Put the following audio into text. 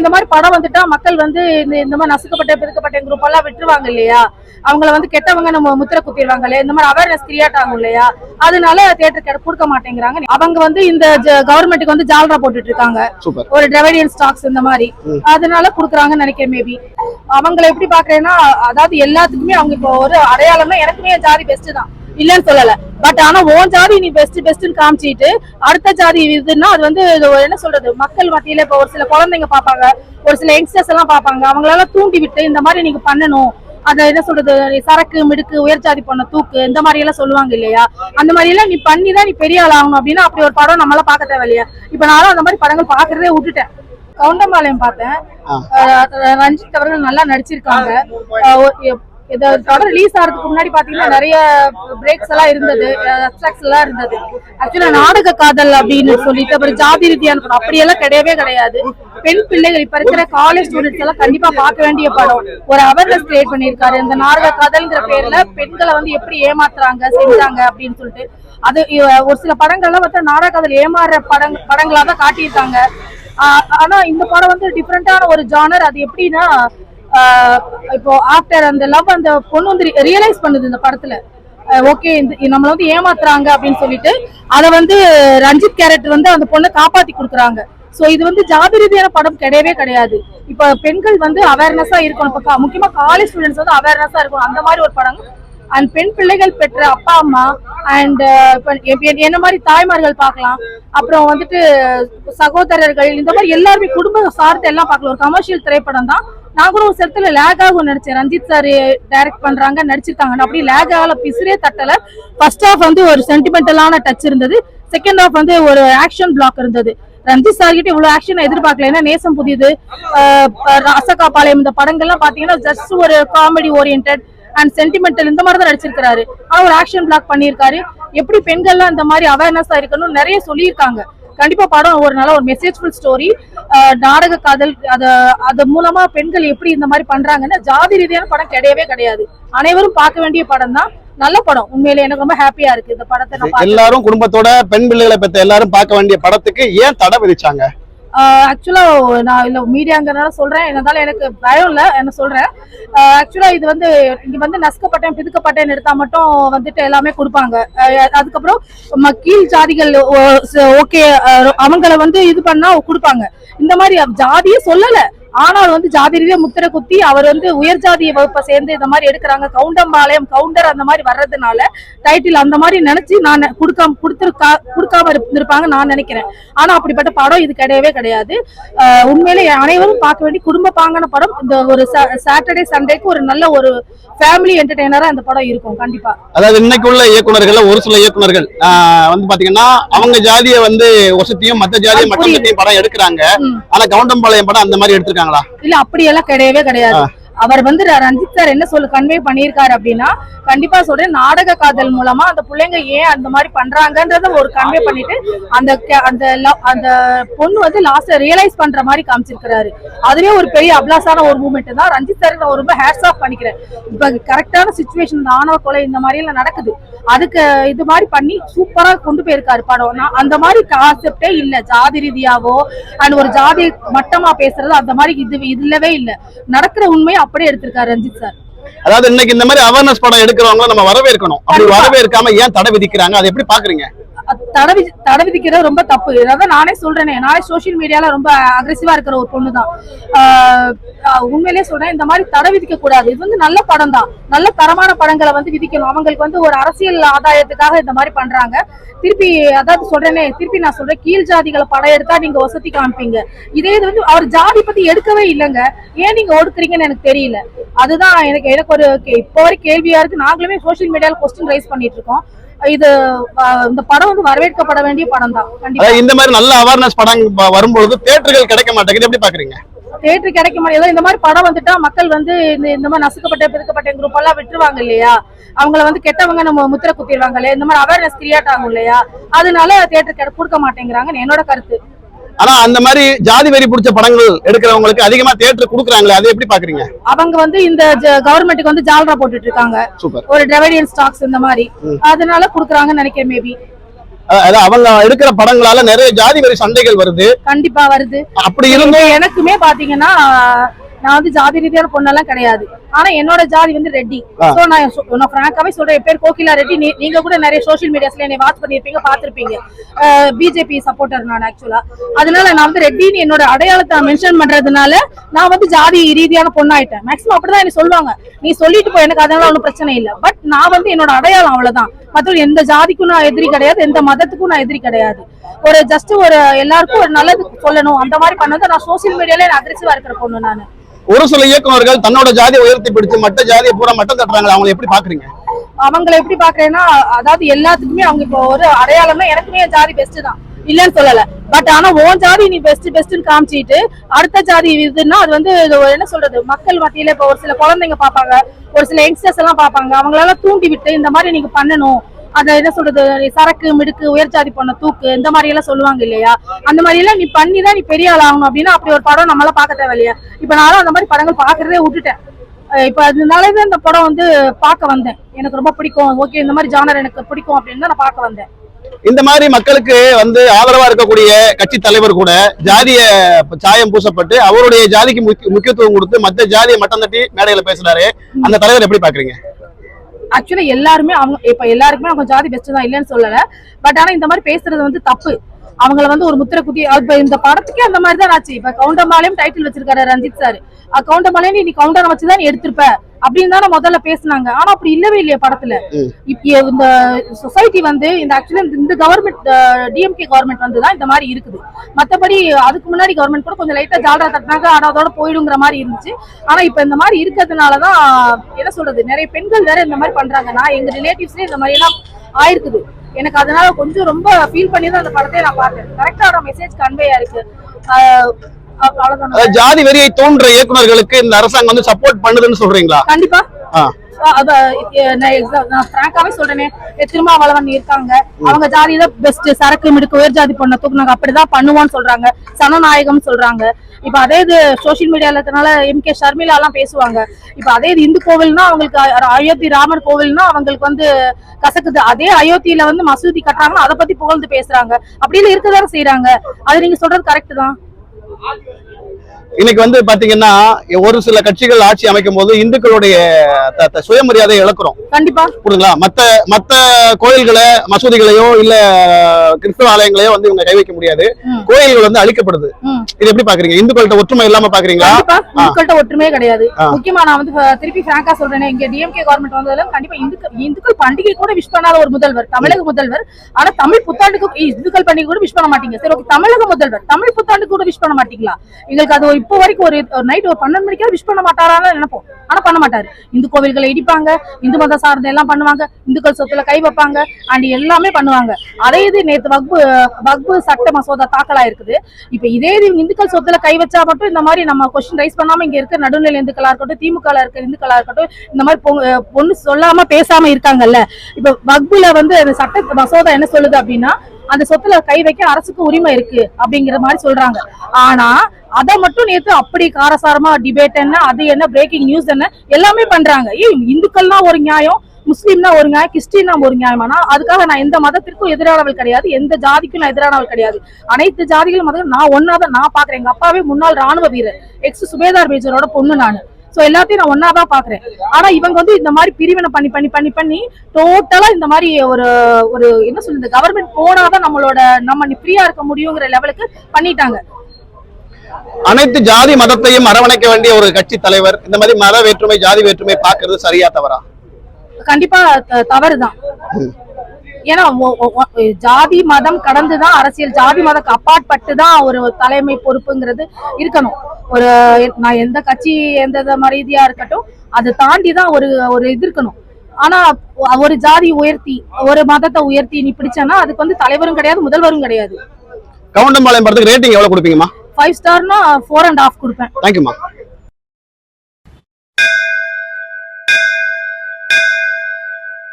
இந்த மாதிரி படம் வந்துட்டா மக்கள் வந்து இந்த இந்த மாதிரி நசுக்கப்பட்ட பிதுக்கப்பட்ட குரூப் எல்லாம் விட்டுருவாங்க இல்லையா? அவங்கள வந்து கெட்டவங்க நம்ம முத்திர குத்திடுவாங்க இல்லையா? இந்த மாதிரி அவேர்னஸ் கிரியேட் ஆகும் இல்லையா? அதனால தியேட்டர் கொடுக்க மாட்டேங்கிறாங்க. அவங்க வந்து இந்த கவர்மெண்ட்டுக்கு வந்து ஜால்ரா போட்டுட்டு இருக்காங்க. ஒரு டிரைடியன் ஸ்டாக்ஸ் இந்த மாதிரி. அதனால குடுக்குறாங்கன்னு நினைக்கிறேன் மேபி அவங்கள எப்படி பாக்குறேன்னா அதாவது எல்லாத்துக்குமே அவங்க இப்போ ஒரு அடையாளம்னா எனக்குமே என் ஜாதி பெஸ்ட் தான். இல்லன்னு சொல்லல. பட் ஆனா உன் ஜாதி நீ பெஸ்ட் பெஸ்ட்னு காமிச்சிட்டு அடுத்த ஜாதி இதுன்னா அது வந்து என்ன சொல்றது மக்கள் மத்தியில இப்போ ஒரு சில குழந்தைங்க பாப்பாங்க ஒரு சில யங்ஸ்டர்ஸ் எல்லாம் பாப்பாங்க அவங்களெல்லாம் தூண்டி விட்டு இந்த மாதிரி நீங்க பண்ணணும். அத என்ன சொல்றது சரக்கு மிடுக்கு உயர் ஜாதி பொண்ண தூக்கு இந்த மாதிரி எல்லாம் சொல்லுவாங்க இல்லையா? அந்த மாதிரி எல்லாம் நீ பண்ணி தான் நீ பெரிய ஆள் ஆகணும் அப்படின்னா அப்படி ஒரு படம் நம்மளால பார்க்க தேவையில்லையா. இப்ப நானும் அந்த மாதிரி படங்கள் பாக்குறதே விட்டுட்டேன். கவுண்டம்பாளையம் பார்த்தேன். ரஞ்சித் அவர்கள் நல்லா நடிச்சிருக்காங்க. அஹ் தொடர் படம் ரிலீஸ் ஆகிறதுக்கு முன்னாடி பாத்தீங்கன்னா நிறைய பிரேக்ஸ் எல்லாம் இருந்தது. அப்சாக்ஸ் எல்லாம் இருந்தது. ஆக்சுவலா நாடக காதல் அப்படின்னு சொல்லிட்டு அப்புறம் ஜாதி ரீதியான படம் அப்படியெல்லாம் கிடையவே கிடையாது. பெண் பிள்ளைகள் இப்ப இருக்கிற காலேஜ் ஸ்டூடெண்ட்ஸ் எல்லாம் கண்டிப்பா பார்க்க வேண்டிய படம். ஒரு அவேர்னஸ் கிரியேட் பண்ணியிருக்காரு. இந்த நாடக காதல்ங்கிற பேர்ல பெண்களை வந்து எப்படி ஏமாத்துறாங்க செஞ்சாங்க அப்படின்னு சொல்லிட்டு அது ஒரு சில படங்கள்லாம் பார்த்தா நாடக காதல் ஏமாறுற படங் படங்களா தான் காட்டியிருக்காங்க. ஆஹ் ஆனா இந்த படம் வந்து டிஃப்ரெண்டான ஒரு ஜானர் அது எப்படின்னா இப்போ ஆஃப்டர் அந்த லவ் அந்த பொண்ணு வந்து ரியலைஸ் பண்ணுது இந்த படத்துல. ஓகே இந்த நம்மள வந்து ஏமாத்துறாங்க அப்படின்னு சொல்லிட்டு அத வந்து ரஞ்சித் கேரக்டர் வந்து அந்த பொண்ணை காப்பாத்தி கொடுக்குறாங்க. சோ இது வந்து ஜாதி ரீதியான படம் கிடையவே கிடையாது. இப்ப பெண்கள் வந்து அவேர்னஸா இருக்கணும். இப்போ முக்கியமா காலேஜ் ஸ்டூடெண்ட்ஸ் வந்து அவேர்னஸா இருக்கணும். அந்த மாதிரி ஒரு படம். அண்ட் பெண் பிள்ளைகள் பெற்ற அப்பா அம்மா அண்ட் என்ன மாதிரி தாய்மார்கள் பார்க்கலாம். அப்புறம் வந்துட்டு சகோதரர்கள் இந்த மாதிரி எல்லாருமே குடும்ப சார்ந்த எல்லாம் பார்க்கலாம். ஒரு கமர்ஷியல் திரைப்படம் தான் நான் கூட ஒரு செத்துல லேக் ஆகும் நினைச்சேன். ரஞ்சித் சார் டைரக்ட் பண்றாங்க நடிச்சிருக்காங்க அப்படி லேக் ஆகல பிசிறே தட்டல. ஃபர்ஸ்ட் ஹாஃப் வந்து ஒரு சென்டிமெண்டலான டச் இருந்தது. செகண்ட் ஹாஃப் வந்து ஒரு ஆக்ஷன் பிளாக் இருந்தது. ரஞ்சித் சார் கிட்ட இவ்வளவு ஆக்ஷன் எதிர்பார்க்கல. ஏன்னா நேசம் புதியது அசகாபாளையம் இந்த படங்கள்லாம் பாத்தீங்கன்னா ஜஸ்ட் ஒரு காமெடி ஓரியன்ட் அண்ட் சென்டிமெண்டல் இந்த மாதிரி தான் நடிச்சிருக்காரு ஆனா ஒரு ஆக்ஷன் பிளாக் பண்ணியிருக்காரு. எப்படி பெண்கள்லாம் இந்த மாதிரி அவேர்னஸா இருக்கணும் நிறைய சொல்லியிருக்காங்க. கண்டிப்பா படம் ஒரு நல்ல ஒரு மெசேஜ்ஃபுல் ஸ்டோரி நாடக காதல் அதை அது மூலமா பெண்கள் எப்படி இந்த மாதிரி பண்றாங்கன்னா ஜாதி ரீதியான படம் கிடையவே கிடையாது. அனைவரும் பார்க்க வேண்டிய படம் தான். நல்ல படம். உண்மையிலே எனக்கு ரொம்ப ஹாப்பியா இருக்கு. இந்த படத்தை எல்லாரும் குடும்பத்தோட பெண் பிள்ளைகளை பெற்ற எல்லாரும் பார்க்க வேண்டிய படத்துக்கு ஏன் தடை விதிச்சாங்க? ஆக்சுவலாக நான் இல்லை மீடியாங்கிறனால சொல்கிறேன் இருந்தாலும் எனக்கு பயம் இல்லை என்ன சொல்கிறேன் ஆக்சுவலாக இது வந்து இங்கே வந்து நசுக்கப்பட்டேன் பிதுக்கப்பட்டேன் எடுத்தால் மட்டும் வந்துட்டு எல்லாமே கொடுப்பாங்க. அதுக்கப்புறம் கீழ் ஜாதிகள் ஓகே அவங்கள வந்து இது பண்ணால் கொடுப்பாங்க. இந்த மாதிரி ஜாதியே சொல்லலை. ஆனால் வந்து ஜாதி ரீதியா முத்திரை குத்தி அவர் வந்து உயர் ஜாதி வகுப்பை சேர்ந்து இந்த மாதிரி எடுக்கிறாங்க. கவுண்டம்பாளையம் கவுண்டர் அந்த மாதிரி வர்றதுனால டைட்டில் அந்த மாதிரி நினைச்சு நான் கொடுக்காம கொடுத்துருக்கா கொடுக்காம இருந்திருப்பாங்க நான் நினைக்கிறேன். ஆனா அப்படிப்பட்ட படம் இது கிடையவே கிடையாது. உண்மையிலே அனைவரும் பார்க்க வேண்டிய குடும்ப பாங்கான படம். இந்த ஒரு சாட்டர்டே சண்டேக்கு ஒரு நல்ல ஒரு ஃபேமிலி என்டர்டெய்னரா இந்த படம் இருக்கும் கண்டிப்பா. அதாவது இன்னைக்கு உள்ள இயக்குனர்கள் ஒரு சில இயக்குனர்கள் ஆஹ் வந்து பாத்தீங்கன்னா அவங்க ஜாதியை வந்து ஒசத்தியும் மத்த ஜாதியை மக்கள் பத்தியும் படம் எடுக்கிறாங்க. ஆனா கவுண்டம்பாளையம் படம் அந்த மாதிரி எடுத்திருக்காங்களா இல்ல அப்படியெல்லாம் கிடையவே கிடையாது. அவர் வந்து ரஞ்சித் சார் என்ன சொல்லு கன்வே பண்ணியிருக்காரு அப்படின்னா கண்டிப்பா சொல்றேன் நாடக காதல் மூலமா அந்த பிள்ளைங்க ஏன் அந்த மாதிரி பண்றாங்கன்றத ஒரு கன்வே பண்ணிட்டு அந்த அந்த அந்த பொண்ணு வந்து லாஸ்ட் ரியலைஸ் பண்ற மாதிரி காமிச்சிருக்கிறாரு. அதுவே ஒரு பெரிய அப்ளாஸான ஒரு மூமெண்ட் தான். ரஞ்சித் சாருக்கு நான் ரொம்ப ஹேட்ஸ் ஆஃப் பண்ணிக்கிறேன். இப்ப கரெக்டான சுச்சுவேஷன் ஆணவ கொலை இந்த மாதிரி எல்லாம் நடக்குது. அதுக்கு இது மாதிரி பண்ணி சூப்பரா கொண்டு போயிருக்காரு படம். அந்த மாதிரி கான்செப்டே இல்ல. ஜாதி ரீதியாவோ அண்ட் ஒரு ஜாதி மட்டமா பேசுறது அந்த மாதிரி இது இல்லவே இல்ல. நடக்கிற உண்மையை அப்படியே எடுத்திருக்காரு ரஞ்சித் சார். அதாவது இன்னைக்கு இந்த மாதிரி அவேர்னஸ் படம் எடுக்கிறவங்கள நம்ம வரவேற்கணும். அப்படி. வரவேற்காம ஏன் தடை விதிக்கிறாங்க? அதை எப்படி பாக்குறீங்க? தடவி தடை விதி- தடை விதிக்கிறது ரொம்ப தப்பு. அதான் நானே சொல்றேனே. நானே சோஷியல் மீடியால ரொம்ப அக்ரெசிவா இருக்கிற ஒரு பொண்ணு தான் உண்மையிலேயே சொல்றேன் இந்த மாதிரி தடை விதிக்க கூடாது இது வந்து நல்ல படம் தான் நல்ல தரமான படங்களை வந்து விதிக்கணும். அவங்களுக்கு வந்து ஒரு அரசியல் ஆதாயத்துக்காக இந்த மாதிரி பண்றாங்க. திருப்பி அதாவது சொல்றேனே திருப்பி நான் சொல்றேன் கீழ் ஜாதிகளை படம் எடுத்தா நீங்க வசதி காமிப்பீங்க இதே இது வந்து அவர் ஜாதி பத்தி எடுக்கவே இல்லைங்க. ஏன் நீங்க ஒடுக்குறீங்கன்னு எனக்கு தெரியல. அதுதான் எனக்கு எனக்கு ஒரு கே- இப்போ வரை கேள்வியா இருக்கு. நாங்களுமே சோஷியல் மீடியால கொஸ்டின் ரைஸ் பண்ணிட்டு இருக்கோம். இது இந்த படம் வந்து வரவேற்கப்பட வேண்டிய படம் தான் இந்த மாதிரி நல்ல அவேர்னஸ் படம் வரும்பொழுது தேட்டர்கள் கிடைக்க மாட்டேங்குது. எப்படி பாக்குறீங்க? தேட்டர் கிடைக்க மாட்டேங்குது. இந்த மாதிரி படம் வந்துட்டா மக்கள் வந்து இந்த இந்த மாதிரி நசுக்கப்பட்ட பிதுக்கப்பட்ட குரூப் எல்லாம் விட்டுருவாங்க இல்லையா? அவங்கள வந்து கெட்டவங்க நம்ம முத்திர குத்திடுவாங்க இல்லையா? இந்த மாதிரி அவேர்னஸ் கிரியேட் ஆகும் இல்லையா? அதனால தேட்டர் கொடுக்க மாட்டேங்கிறாங்கன்னு என்னோட கருத்து. ஆனா அந்த மாதிரி ஜாதி வெறி பிடிச்ச படங்கள் எடுக்கிறவங்களுக்கு அதிகமா தேட்டர் கொடுக்குறாங்களே அதை எப்படி பாக்குறீங்க அவங்க வந்து இந்த கவர்மெண்ட்டுக்கு வந்து ஜால்ரா போட்டுட்டு இருக்காங்க ஒரு டிரைடியன் ஸ்டாக்ஸ் இந்த மாதிரி. அதனால குடுக்குறாங்கன்னு நினைக்கிறேன் மேபி அதாவது அவங்க எடுக்கிற படங்களால நிறைய ஜாதி வரி சண்டைகள் வருது. கண்டிப்பா வருது. அப்படி இருந்தும் எனக்குமே பாத்தீங்கன்னா நான் வந்து ஜாதி ரீதியான பொண்ணெல்லாம் கிடையாது. ஆனா என்னோட ஜாதி வந்து ரெட்டி. சோ நான் நான் பிராங்காவே சொல்றேன் பேர் கோகிலா ரெட்டி. நீ- நீங்க கூட நிறைய சோஷியல் மீடியாஸ்ல என்னை வாட்ச் பண்ணிருப்பீங்க பாத்திருப்பீங்க பிஜேபி சப்போர்ட்டர் நான் ஆக்சுவலா அதனால நான் வந்து ரெட்டின்னு என்னோட அடையாளத்தை மென்ஷன் பண்றதுனால நான் வந்து ஜாதி ரீதியான பொண்ணாயிட்டேன். மேக்ஸிமம் அப்படிதான் எனக்கு சொல்லுவாங்க. நீ சொல்லிட்டு போ எனக்கு அதனால ஒன்றும் பிரச்சனை இல்ல. பட் நான் வந்து என்னோட அடையாளம் அவ்வளவுதான். மற்றபடி எந்த ஜாதிக்கும் நான் எதிரி கிடையாது எந்த மதத்துக்கும் நான் எதிரி கிடையாது. ஒரு ஜஸ்ட் ஒரு எல்லாருக்கும் ஒரு நல்லது சொல்லணும். அந்த மாதிரி பண்ணது நான் சோஷியல் மீடியால அக்ரெசிவா இருக்கிற பொண்ணு நான். ஒரு சில இயக்குனர்கள் தன்னோட ஜாதியை உயர்த்தி பிடிச்சு மற்ற ஜாதியை பூரா மட்டம் தட்டுறாங்க அவங்களை எப்படி பாக்குறீங்க? அவங்கள எப்படி பாக்குறேன்னா அதாவது எல்லாத்துக்குமே அவங்க இப்போ ஒரு அடையாளம்னா எனக்குமே என் ஜாதி பெஸ்ட் தான். இல்லன்னு சொல்லல. பட் ஆனா உன் ஜாதி நீ பெஸ்ட் பெஸ்ட்னு காமிச்சிட்டு அடுத்த ஜாதி இதுன்னா அது வந்து என்ன சொல்றது மக்கள் மத்தியில இப்போ ஒரு சில குழந்தைங்க பாப்பாங்க ஒரு சில யங்ஸ்டர்ஸ் எல்லாம் பாப்பாங்க அவங்களெல்லாம் தூண்டி விட்டு இந்த மாதிரி நீங்க பண்ணணும். அதை என்ன சொல்றது சரக்கு மிடுக்கு உயர் ஜாதி பொண்ண தூக்கு இந்த மாதிரி எல்லாம் சொல்லுவாங்க இல்லையா? அந்த மாதிரி எல்லாம் நீ பண்ணி தான் நீ பெரிய ஆள் ஆகணும் அப்படின்னா அப்படி ஒரு படம் நம்மளால பார்க்க தேவையில்லையா? இப்ப நானும் அந்த மாதிரி படங்கள் பாக்குறதே விட்டுட்டேன். இப்ப அதனால தான் இந்த படம் வந்து பார்க்க வந்தேன். எனக்கு ரொம்ப பிடிக்கும். ஓகே இந்த மாதிரி ஜானர் எனக்கு பிடிக்கும் அப்படின்னு தான் நான் பார்க்க வந்தேன். இந்த மாதிரி மக்களுக்கு வந்து ஆதரவா இருக்கக்கூடிய கட்சி தலைவர் கூட ஜாதிய சாயம் பூசப்பட்டு அவருடைய ஜாதிக்கு முக்கிய- முக்கியத்துவம் கொடுத்து மத்த ஜாதியை மட்டம் தட்டி மேடையில பேசுறாரு அந்த தலைவர் எப்படி பாக்குறீங்க ஆக்சுவலா எல்லாருமே அவங்க இப்ப எல்லாருக்குமே அவங்க ஜாதி பெஸ்ட் தான் இல்லைன்னு சொல்லல. பட் ஆனா இந்த மாதிரி பேசுறது வந்து தப்பு. அவங்கள வந்து ஒரு முத்திரை குத்தி இப்ப இந்த படத்துக்கே அந்த மாதிரி தான் ஆச்சு. இப்ப கவுண்டம்பாளையம் டைட்டில் வச்சிருக்காரு ரஞ்சித் சார். கவுண்டம்பாளையம் நீ கவுண்டரை வச்சுதான் நீ எடுத்திருப்ப. அப்படின்னு தானே முதல்ல பேசுனாங்க. ஆனா அப்படி இல்லவே இல்லையா படத்துல. இந்த சொசைட்டி வந்து இந்த ஆக்சுவலா இந்த கவர்மெண்ட் டிஎம்கே கவர்மெண்ட் வந்து தான் இந்த மாதிரி இருக்குது. மத்தபடி அதுக்கு முன்னாடி கவர்மெண்ட் கூட கொஞ்சம் லைட்டா ஜாலரா தட்டினாங்க. ஆனா அதோட போயிடுங்கிற மாதிரி இருந்துச்சு. ஆனா இப்ப இந்த மாதிரி இருக்கிறதுனாலதான் என்ன சொல்றது நிறைய பெண்கள் வேற இந்த மாதிரி பண்றாங்க. நான் எங்க ரிலேட்டிவ்ஸ்லயே இந்த மாதிரி எல்லாம் ஆயிருக்குது. எனக்கு அதனால கொஞ்சம் ரொம்ப ஃபீல் பண்ணி தான் அந்த படத்தை நான் பார்த்தேன். கரெக்டான மெசேஜ் கன்வே ஆயிருக்கு ஜாதி வெறியை தோன்ற இயக்குனர்களுக்கு இந்த அரசாங்கம் வந்து சப்போர்ட் பண்ணுதுன்னு சொல்றீங்களா? கண்டிப்பா. திருமாவளவன் இருக்காங்க. அவங்க ஜாதி தான் பெஸ்ட் சரக்கு மிடுக்கு உயர் ஜாதி பொண்ணை தூக்குனாங்க அப்படிதான் பண்ணுவோம்னு சொல்றாங்க. சனநாயகம் சொல்றாங்க. இப்ப அதே இது சோசியல் மீடியால இருக்கனால எம் கே ஷர்மிளா எல்லாம் பேசுவாங்க. இப்ப அதே இது இந்து கோவில்னா அவங்களுக்கு அயோத்தி ராமர் கோவில்னா அவங்களுக்கு வந்து கசக்குது. அதே அயோத்தியில வந்து மசூதி கட்டுறாங்க அதை பத்தி புகழ்ந்து பேசுறாங்க. அப்படின்னு இருக்கதானே செய்யறாங்க அது நீங்க சொல்றது கரெக்ட் தான். 啥军事 இன்னைக்கு வந்து பாத்தீங்கன்னா ஒரு சில கட்சிகள் ஆட்சி அமைக்கும் போது இந்துக்களுடைய சுயமரியாதையை இழக்கிறோம். கண்டிப்பா. புரியுதுங்களா? மத்த மத்த கோயில்களை மசூதிகளையோ இல்ல கிறிஸ்தவ ஆலயங்களையோ வந்து இவங்க கை வைக்க முடியாது. கோயில்கள் வந்து அழிக்கப்படுது. இது எப்படி பாக்குறீங்க? இந்துக்கள்கிட்ட ஒற்றுமை இல்லாம பாக்குறீங்களா? இந்துக்கள்கிட்ட ஒற்றுமையே கிடையாது. முக்கியமா நான் வந்து திருப்பி பிராங்கா சொல்றேன் இங்க டிஎம்கே கவர்மெண்ட் வந்ததுல கண்டிப்பா இந்துக்கள் இந்துக்கள் பண்டிகை கூட விஷ் பண்ணாத ஒரு முதல்வர் தமிழக முதல்வர். ஆனா தமிழ் புத்தாண்டுக்கு இந்துக்கள் பண்டிகை கூட விஷ் பண்ண மாட்டீங்க. சரி ஓகே தமிழக முதல்வர் தமிழ் புத்தாண்டுக்கு கூட விஷ் பண்ண மாட்டீங்களா? எங்களுக்கு அது ஒரு இப்போ வரைக்கும் ஒரு நைட் ஒரு பன்னெண்டு மணிக்காவது விஷ் பண்ண மாட்டாரான்னு நினைப்போம். ஆனா பண்ண மாட்டாரு. இந்து கோவில்களை இடிப்பாங்க இந்து மத சார்ந்த எல்லாம் பண்ணுவாங்க இந்துக்கள் சொத்துல கை வைப்பாங்க அண்ட் எல்லாமே பண்ணுவாங்க. அதே இது நேத்து வக்பு வக்பு சட்ட மசோதா தாக்கலா இருக்குது. இப்ப இதே இது இந்துக்கள் சொத்துல கை வச்சா மட்டும் இந்த மாதிரி நம்ம கொஸ்டின் ரைஸ் பண்ணாம இங்க இருக்க நடுநிலை இந்துக்களா இருக்கட்டும் திமுக இருக்கிற இந்துக்களா இருக்கட்டும் இந்த மாதிரி பொ- பொண்ணு சொல்லாம பேசாம இருக்காங்கல்ல. இப்ப வக்புல வந்து அந்த சட்ட மசோதா என்ன சொல்லுது அப்படின்னா அந்த சொத்துல கை வைக்க அரசுக்கு உரிமை இருக்கு அப்படிங்கிற மாதிரி சொல்றாங்க. ஆனா அதை மட்டும் நேத்து அப்படி காரசாரமா டிபேட் என்ன அது என்ன பிரேக்கிங் நியூஸ் என்ன எல்லாமே பண்றாங்க. ஏய் இந்துக்கள்னா ஒரு நியாயம் முஸ்லீம்னா ஒரு நியாயம் கிறிஸ்டின்னா ஒரு நியாயமானா அதுக்காக நான் எந்த மதத்திற்கும் எதிரானவள் கிடையாது எந்த ஜாதிக்கும் நான் எதிரானவள் கிடையாது. அனைத்து ஜாதிகளும் மதம் நான் ஒன்னாதான் நான் பாக்குறேன். எங்க அப்பாவே முன்னாள் ராணுவ வீரர் எக்ஸ் சுபேதார் மேஜரோட பொண்ணு நான். சோ எல்லாத்தையும் நான் ஒன்னாதான் பாக்குறேன் ஆனா இவங்க வந்து இந்த மாதிரி பிரிவினை பண்ணி பண்ணி பண்ணி பண்ணி டோட்டலா இந்த மாதிரி ஒரு ஒரு என்ன சொல்றது கவர்மெண்ட் போனாதான் நம்மளோட நம்ம ஃப்ரீயா இருக்க முடியுங்கிற லெவலுக்கு பண்ணிட்டாங்க. அனைத்து ஜாதி மதத்தையும் அரவணைக்க வேண்டிய ஒரு கட்சி தலைவர் இந்த மாதிரி மத வேற்றுமை ஜாதி வேற்றுமை பாக்குறது சரியா தவறா? கண்டிப்பா தவறுதான். ஏன்னா ஜாதி மதம் கடந்துதான் அரசியல் ஜாதி மதம் அப்பாற்பட்டு தான் ஒரு தலைமை பொறுப்புங்கிறது இருக்கணும். ஒரு நான் எந்த கட்சி எந்த ரீதியா இருக்கட்டும் அதை தாண்டி தான் ஒரு ஒரு இது இருக்கணும். ஆனா ஒரு ஜாதி உயர்த்தி ஒரு மதத்தை உயர்த்தி நீ பிடிச்சனா அதுக்கு வந்து தலைவரும் கிடையாது முதல்வரும் கிடையாது. கவுண்டம்பாளையம் படத்துக்கு ரேட்டிங் எவ்வளவு கொடுப்பீங்கம்மா? ஃபைவ் ஸ்டார்னா ஃபோர் அண்ட் ஹாஃப் கொடுப்பேன். தேங்க்யூமா